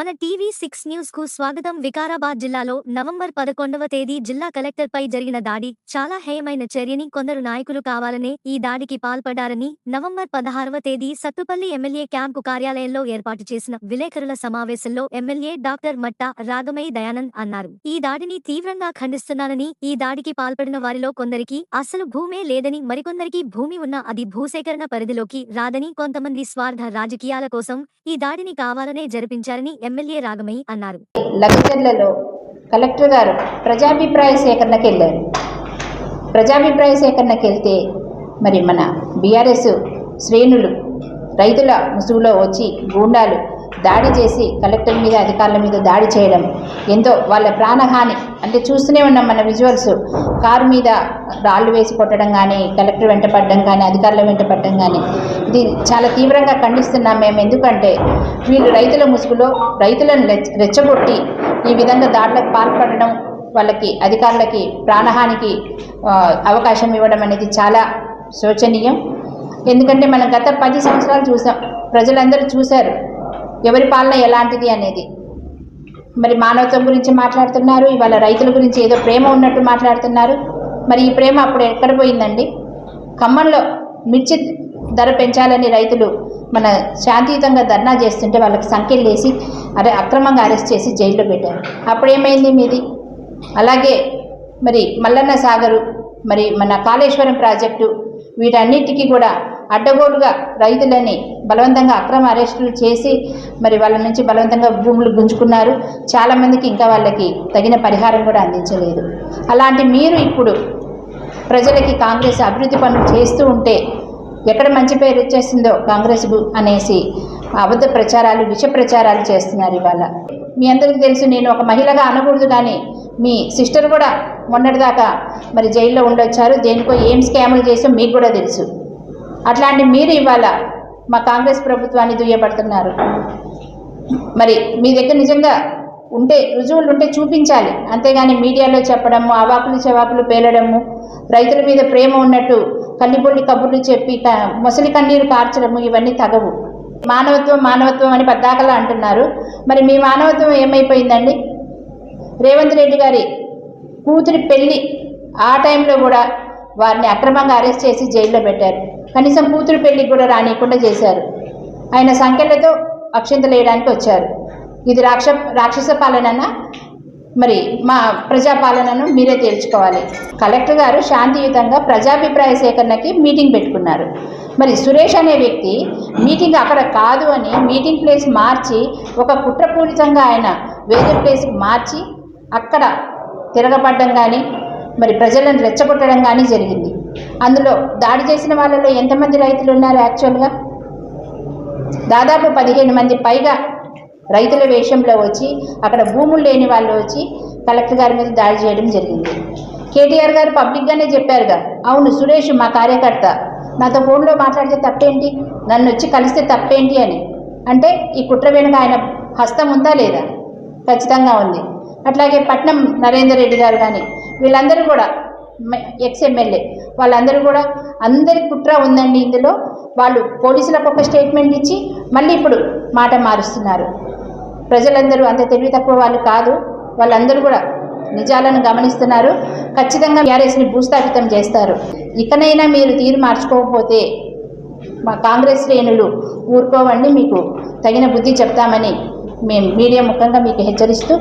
మన TV six న్యూస్కు స్వాగతం. వికారాబాద్ జిల్లాలో నవంబర్ పదకొండవ తేదీ జిల్లా కలెక్టర్ పై జరిగిన దాడి చాలా హేయమైన చర్యని కొందరు నాయకులు కావాలనే ఈ దాడికి పాల్పడ్డారని నవంబర్ పదహారవ తేదీ సత్తుపల్లి ఎమ్మెల్యే క్యాంపు కార్యాలయంలో ఏర్పాటు చేసిన విలేకరుల సమావేశంలో ఎమ్మెల్యే డాక్టర్ మట్టా రాగమయ్య దయానంద్ అన్నారు. ఈ దాడిని తీవ్రంగా ఖండిస్తున్నానని ఈ దాడికి పాల్పడిన వారిలో కొందరికి అసలు భూమే లేదని మరికొందరికి భూమి ఉన్న అది భూసేకరణ పరిధిలోకి రాదని కొంతమంది స్వార్థ రాజకీయాల కోసం ఈ దాడిని కావాలనే జరిపించారని ఎమ్మెల్యే రాగమయ్య అన్నారు. లగచర్లలో కలెక్టర్ గారు ప్రజాభిప్రాయ సేకరణకి వెళ్ళారు. ప్రజాభిప్రాయ సేకరణకి వెళ్తే మరి మన బీఆర్ఎస్ శ్రేణులు రైతుల ముసుగులో వచ్చి గూండాలు దాడి చేసి కలెక్టర్ మీద అధికారుల మీద దాడి చేయడం ఎంతో వాళ్ళ ప్రాణహాని అంటే చూస్తూనే ఉన్నాం మన విజువల్స్ కారు మీద రాళ్ళు వేసి కొట్టడం కానీ కలెక్టర్ వెంట పడడం కానీ అధికారుల వెంట పడడం కానీ ఇది చాలా తీవ్రంగా ఖండిస్తున్నాం మేము. ఎందుకంటే వీళ్ళు రైతుల ముసుగులో రైతులను రెచ్చ- రెచ్చగొట్టి ఈ విధంగా దాడులకు పాల్పడడం వాళ్ళకి అధికారులకి ప్రాణహానికి అవకాశం ఇవ్వడం అనేది చాలా శోచనీయం. ఎందుకంటే మనం గత పది సంవత్సరాలు చూసాం ప్రజలందరూ చూశారు. ఎవరి పాలన ఎలాంటిది అనేది. మరి మానవత్వం గురించి మాట్లాడుతున్నారు ఇవాళ రైతుల గురించి ఏదో ప్రేమ ఉన్నట్టు మాట్లాడుతున్నారు. మరి ఈ ప్రేమ అప్పుడు ఎక్కడ పోయిందండి? ఖమ్మంలో మిర్చి ధర పెంచాలని రైతులు మన శాంతియుతంగా ధర్నా చేస్తుంటే వాళ్ళకి సంఖ్యలు వేసి అరే అక్రమంగా అరెస్ట్ చేసి జైల్లో పెట్టారు. అప్పుడు ఏమైంది మీది? అలాగే మరి మల్లన్న సాగరు మరి మన కాళేశ్వరం ప్రాజెక్టు వీటన్నిటికీ కూడా అడ్డగోలుగా రైతులని బలవంతంగా అక్రమ అరెస్టులు చేసి మరి వాళ్ళ నుంచి బలవంతంగా భూములు గుంజుకున్నారు. చాలామందికి ఇంకా వాళ్ళకి తగిన పరిహారం కూడా అందించలేదు. అలాంటి మీరు ఇప్పుడు ప్రజలకి కాంగ్రెస్ అభివృద్ధి పనులు చేస్తూ ఉంటే ఎక్కడ మంచి పేరు వచ్చేసిందో కాంగ్రెస్ అనేసి అబద్ధ ప్రచారాలు విష ప్రచారాలు చేస్తున్నారు ఇవాళ. మీ అందరికీ తెలుసు నేను ఒక మహిళగా అనకూడదు కానీ మీ సిస్టర్ కూడా మొన్నటిదాకా మరి జైల్లో ఉండొచ్చారు. దేనికో ఏం స్కాములు చేసో మీకు కూడా తెలుసు. అట్లాంటి మీరు ఇవాళ మా కాంగ్రెస్ ప్రభుత్వాన్ని దుయ్యబడుతున్నారు. మరి మీ దగ్గర నిజంగా ఉంటే రుజువులు ఉంటే చూపించాలి. అంతేగాని మీడియాలో చెప్పడము అవాకులు చవాకులు పేలడము రైతుల మీద ప్రేమ ఉన్నట్టు కల్లిపొల్లి కబుర్లు చెప్పి క- మొసలి కన్నీరు కార్చడము ఇవన్నీ తగవు. మానవత్వం మానవత్వం అని పద్దాకలా అంటున్నారు. మరి మీ మానవత్వం ఏమైపోయిందండి? రేవంత్ రెడ్డి గారి కూతురి పెళ్ళి ఆ టైంలో కూడా వారిని అక్రమంగా అరెస్ట్ చేసి జైల్లో పెట్టారు. కనీసం కూతురు పెళ్ళికి కూడా రానియకుండా చేశారు. ఆయన సంఖ్యలతో అక్షంతలు వేయడానికి వచ్చారు. ఇది రాక్ష రాక్షస పాలననా? మరి మా ప్రజాపాలనను మీరే తేల్చుకోవాలి. కలెక్టర్ గారు శాంతియుతంగా ప్రజాభిప్రాయ సేకరణకి మీటింగ్ పెట్టుకున్నారు. మరి సురేష్ అనే వ్యక్తి మీటింగ్ అక్కడ కాదు అని మీటింగ్ ప్లేస్ మార్చి ఒక కుట్రపూరితంగా ఆయన వేరే ప్లేస్కి మార్చి అక్కడ తిరగబడ్డం కానీ మరి ప్రజలను రెచ్చగొట్టడం కానీ జరిగింది. అందులో దాడి చేసిన వాళ్ళలో ఎంతమంది రైతులు ఉన్నారు యాక్చువల్గా దాదాపు పదిహేను మంది పైగా రైతుల వేషంలో వచ్చి అక్కడ భూములు లేని వాళ్ళు వచ్చి కలెక్టర్ గారి మీద దాడి చేయడం జరిగింది. కేటీఆర్ గారు పబ్లిక్గానే చెప్పారుగా అవును సురేష్ మా కార్యకర్త నాతో ఫోన్లో మాట్లాడితే తప్పేంటి? నన్ను వచ్చి కలిస్తే తప్పేంటి అని. అంటే ఈ కుట్ర వెనుక ఆయన హస్తం ఉందా లేదా? ఖచ్చితంగా ఉంది. అట్లాగే పట్నం నరేందర్ రెడ్డి గారు కానీ వీళ్ళందరూ కూడా ఎక్స్ ఎమ్మెల్యే. వాళ్ళందరూ కూడా అందరి కుట్ర ఉందండి ఇందులో. వాళ్ళు పోలీసులకు ఒక స్టేట్మెంట్ ఇచ్చి మళ్ళీ ఇప్పుడు మాట మారుస్తున్నారు. ప్రజలందరూ అంత తెలివి తక్కువ వాళ్ళు కాదు. వాళ్ళందరూ కూడా నిజాలను గమనిస్తున్నారు. ఖచ్చితంగా టీఆర్ఎస్ని భూస్థాపితం చేస్తారు. ఇకనైనా మీరు తీరు మార్చుకోకపోతే మా కాంగ్రెస్ శ్రేణులు ఊరుకోవండి. మీకు తగిన బుద్ధి చెప్తామని మేము మీడియా ముఖంగా మీకు హెచ్చరిస్తూ